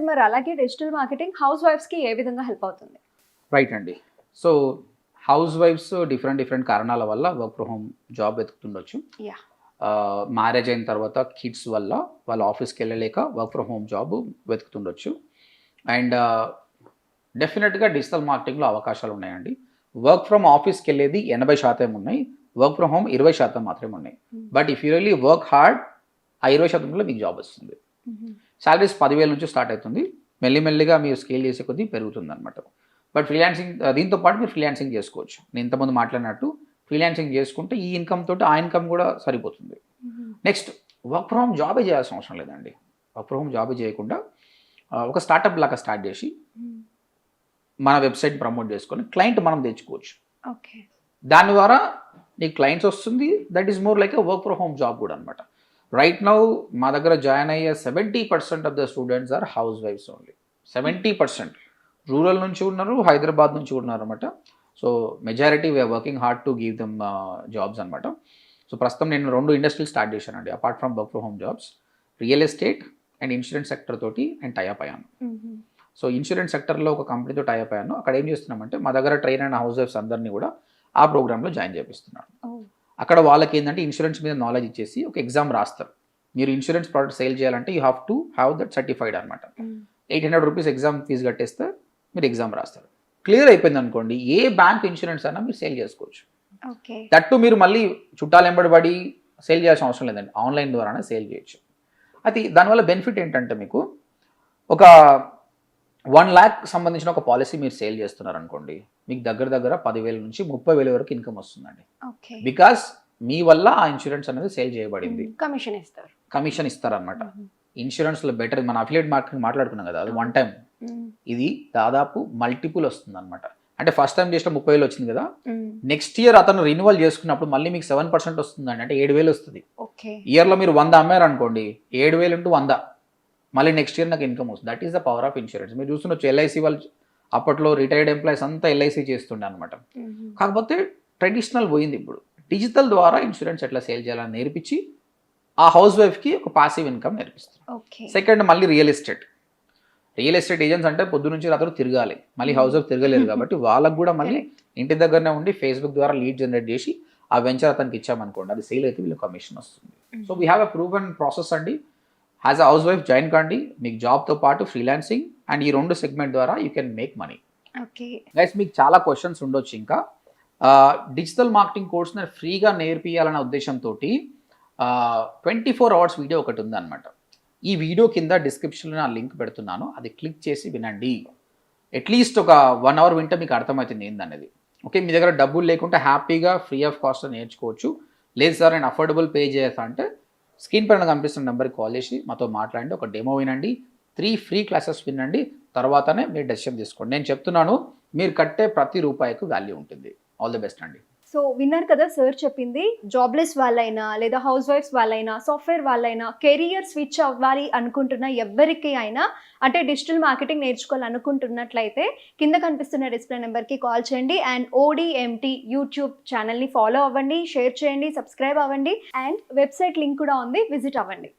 Sir మరి అలాగే digital marketing house వైఫ్స్కి ఏ విధంగా హెల్ప్ అవుతుంది? రైట్ అండి. So house wives different different కారణాల వల్ల వర్క్ ఫ్రమ్ హోమ్ జాబ్ వెతుకుతుండొచ్చు. మ్యారేజ్ అయిన తర్వాత కిడ్స్ వల్ల వాళ్ళ ఆఫీస్కి వెళ్ళలేక వర్క్ ఫ్రమ్ హోమ్ జాబ్ వెతుకుతుండొచ్చు. అండ్ డెఫినెట్గా డిజిటల్ మార్కెటింగ్లో అవకాశాలు ఉన్నాయండి. వర్క్ ఫ్రమ్ ఆఫీస్కి వెళ్ళేది ఎనభై శాతం ఉన్నాయి. వర్క్ ఫ్రమ్ హోమ్ ఇరవై శాతం మాత్రమే ఉన్నాయి. But if you really work hard ఆ ఇరవై శాతంలో మీకు జాబ్ వస్తుంది. శాలరీస్ పదివేల నుంచి స్టార్ట్ అవుతుంది. మెల్లిమెల్లిగా మీరు స్కేల్ చేసే కొద్దీ పెరుగుతుంది అనమాట బట్ ఫ్రీలాన్సింగ్ దీంతో పాటు మీరు ఫ్రీలాన్సింగ్ చేసుకోవచ్చు. నేను ఇంతకుముందు మాట్లాడినట్టు ఫ్రీలాన్సింగ్ చేసుకుంటే ఈ ఇన్కమ్ తోటి ఆ ఇన్కమ్ కూడా సరిపోతుంది. నెక్స్ట్ వర్క్ ఫ్రమ్ హోమ్ జాబే చేయాల్సిన అవసరం లేదండి. వర్క్ ఫ్రమ్ హోమ్ జాబే చేయకుండా ఒక స్టార్టప్ లాగా స్టార్ట్ చేసి మన వెబ్సైట్ ప్రమోట్ చేసుకొని క్లయింట్ మనం తెచ్చుకోవచ్చు. ఓకే దాని ద్వారా నీకు క్లయింట్స్ వస్తుంది. That is more like a work from home job కూడా అనమాట రైట్ నౌ మా దగ్గర జాయిన్ అయ్యే seventy percent of the students are హౌస్ వైఫ్స్ ఓన్లీ సెవెంటీ పర్సెంట్ రూరల్ నుంచి ఉన్నారు హైదరాబాద్ నుంచి ఉన్నారు అనమాట so majority we are working hard to give them jobs అనమాట సో ప్రస్తుతం నేను రెండు ఇండస్ట్రీలు స్టార్ట్ చేశానండి. Apart from work from home jobs real estate and insurance sector తోటి నేను టైఅప్ అయ్యాను. సో ఇన్సూరెన్స్ సెక్టర్లో ఒక కంపెనీతో టైఅప్ అయ్యాను. అక్కడ ఏం చేస్తున్నామంటే మా దగ్గర ట్రైన్ అండ్ హౌస్ వైఫ్స్ అందరినీ కూడా ఆ ప్రోగ్రాంలో జాయిన్ చేపిస్తున్నాను. అక్కడ వాళ్ళకి ఏంటంటే ఇన్సూరెన్స్ మీద నాలెడ్జ్ ఇచ్చేసి ఒక ఎగ్జామ్ రాస్తారు. మీరు ఇన్సూరెన్స్ ప్రోడక్ట్ సేల్ చేయాలంటే you have to have that certified అనమాట eight hundred rupees exam fee కట్టేస్తే మీరు ఎగ్జామ్ రాస్తారు. క్లియర్ అయిపోయింది అనుకోండి ఏ బ్యాంక్ ఇన్సూరెన్స్ అయినా మీరు సేల్ చేసుకోవచ్చు. దట్టు మీరు మళ్ళీ చుట్టాలు ఎంబడి సేల్ చేయాల్సిన అవసరం లేదండి. ఆన్లైన్ ద్వారానే సేల్ చేయొచ్చు. అది దానివల్ల బెనిఫిట్ ఏంటంటే మీకు ఒక వన్ ల్యాక్ సంబంధించిన ఒక పాలసీ మీరు సేల్ చేస్తున్నారు అనుకోండి మీకు దగ్గర దగ్గర పదివేల నుంచి ముప్పై వేల వరకు ఇన్కమ్ వస్తుందండి. బికాస్ మీ వల్ల ఆ ఇన్సూరెన్స్ అనేది సేల్ చేయబడింది. కమిషన్ ఇస్తారు. కమిషన్ ఇస్తారనమాట ఇన్సూరెన్స్లో బెటర్ మన అఫిలియేట్ మార్కెటింగ్ మాట్లాడుకున్నాం కదా అది వన్ టైం ఇది దాదాపు మల్టిపుల్ వస్తుంది అనమాట అంటే ఫస్ట్ టైం చేసిన ముప్పై వేలు వచ్చింది కదా నెక్స్ట్ ఇయర్ అతను రెన్యువల్ చేసుకున్నప్పుడు మళ్ళీ మీకు సెవెన్ పర్సెంట్ వస్తుందండి అంటే ఏడు వేలు వస్తుంది. ఓకే. ఇయర్లో మీరు వంద అమ్మారు అనుకోండి ఏడు వేలు ఇంటూ వంద. మళ్ళీ నెక్స్ట్ ఇయర్ నాకు ఇన్కమ్ వస్తుంది. That is the power of insurance మీరు చూస్తున్నచ్చు ఎల్ఐసి వాళ్ళు అప్పట్లో రిటైర్డ్ ఎంప్లాయీస్ అంతా ఎల్ఐసి చేస్తుండే అనమాట కాకపోతే ట్రెడిషనల్ పోయింది ఇప్పుడు. డిజిటల్ ద్వారా ఇన్సూరెన్స్ ఎట్లా సేల్ చేయాలని నేర్పించి ఆ హౌస్ వైఫ్కి ఒక పాసివ్ ఇన్కమ్ నేర్పిస్తుంది సెకండ్ మళ్ళీ real estate real estate agents అంటే పొద్దు నుంచి రాత్రి తిరగాలి. మళ్ళీ హౌస్ వైఫ్ తిరగలేరు కాబట్టి వాళ్ళకు కూడా మళ్ళీ ఇంటి దగ్గరనే ఉండి ఫేస్బుక్ ద్వారా లీడ్ జనరేట్ చేసి ఆ వెంచర్ అతనికి ఇచ్చామనుకోండి అది సేల్ అయితే వీళ్ళకి కమిషన్ వస్తుంది. So we have a proven process అండి. As a housewife join కండి మీకు జాబ్తో పాటు ఫ్రీలాన్సింగ్ అండ్ ఈ రెండు సెగ్మెంట్ ద్వారా you can make money okay guys మీకు చాలా క్వశ్చన్స్ ఉండొచ్చు ఇంకా. డిజిటల్ మార్కెటింగ్ కోర్స్ నేను ఫ్రీగా నేర్పియాలన్న ఉద్దేశంతో ట్వంటీ ఫోర్ అవర్స్ వీడియో ఒకటి ఉందన్నమాట. ఈ వీడియో కింద డిస్క్రిప్షన్లో నా లింక్ పెడుతున్నాను. అది క్లిక్ చేసి వినండి. అట్లీస్ట్ ఒక వన్ అవర్ వింటే మీకు అర్థమవుతుంది ఏందనేది. ఓకే మీ దగ్గర డబ్బులు లేకుంటే హ్యాపీగా ఫ్రీ ఆఫ్ కాస్ట్ నేర్చుకోవచ్చు. లేదు సార్ నేను అఫోర్డబుల్ పే చేస్తా అంటే స్క్రీన్ పైన కనిపిస్తున్న నెంబర్కి కాల్ చేసి మాతో మాట్లాడండి ఒక డెమో వినండి త్రీ ఫ్రీ క్లాసెస్ వినండి తర్వాతనే మీరు డెసిషన్ తీసుకోండి. నేను చెప్తున్నాను మీరు కట్టే ప్రతి రూపాయికు వాల్యూ ఉంటుంది. ఆల్ ది బెస్ట్ అండి. సో విన్నారు కదా సార్ చెప్పింది జాబ్లెస్ వాళ్ళైనా లేదా హౌస్ వైఫ్స్ వాళ్ళైనా సాఫ్ట్వేర్ వాళ్ళైనా కెరియర్ స్విచ్ అవ్వాలి అనుకుంటున్న ఎవరికి అయినా అంటే డిజిటల్ మార్కెటింగ్ నేర్చుకోవాలనుకుంటున్నట్లయితే కింద కనిపిస్తున్న డిస్ప్లే నెంబర్కి కాల్ చేయండి అండ్ ఓడిఎంటీ యూట్యూబ్ ఛానల్ని ఫాలో అవ్వండి షేర్ చేయండి సబ్స్క్రైబ్ అవ్వండి అండ్ వెబ్సైట్ లింక్ కూడా ఉంది విజిట్ అవ్వండి.